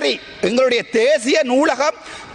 Library எங்களுடைய தேசிய நூலகம்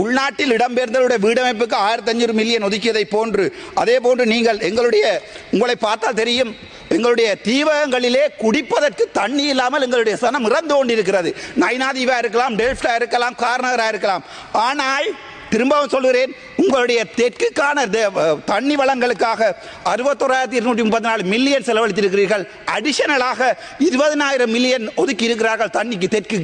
உள்நாட்டில் இடம்பெயர்ந்தவருடைய வீடமைப்புக்கு ஆயிரத்தி அஞ்சூறு மில்லியன் ஒதுக்கியதை போன்று அதே போன்று நீங்கள் எங்களுடைய உங்களை பார்த்தால் தெரியும் எங்களுடைய தீவகங்களிலே குடிப்பதற்கு தண்ணி இல்லாமல் எங்களுடைய சனம் இறந்து கொண்டிருக்கிறது. நைனாதீவா இருக்கலாம் டெல்ஃப்டா இருக்கலாம் கார்னகரா இருக்கலாம். ஆனால் திரும்பவும் சொல்கிறேன் உங்களுடைய தெற்குக்கான தண்ணி வளங்களுக்காக அறுபத்தோராயிரத்தி இருநூற்றி முப்பத்தி நாலு மில்லியன் செலவழித்திருக்கிறீர்கள். அடிஷனலாக இருபதனாயிரம் மில்லியன் ஒதுக்கி இருக்கிறார்கள் தண்ணிக்கு தெற்கு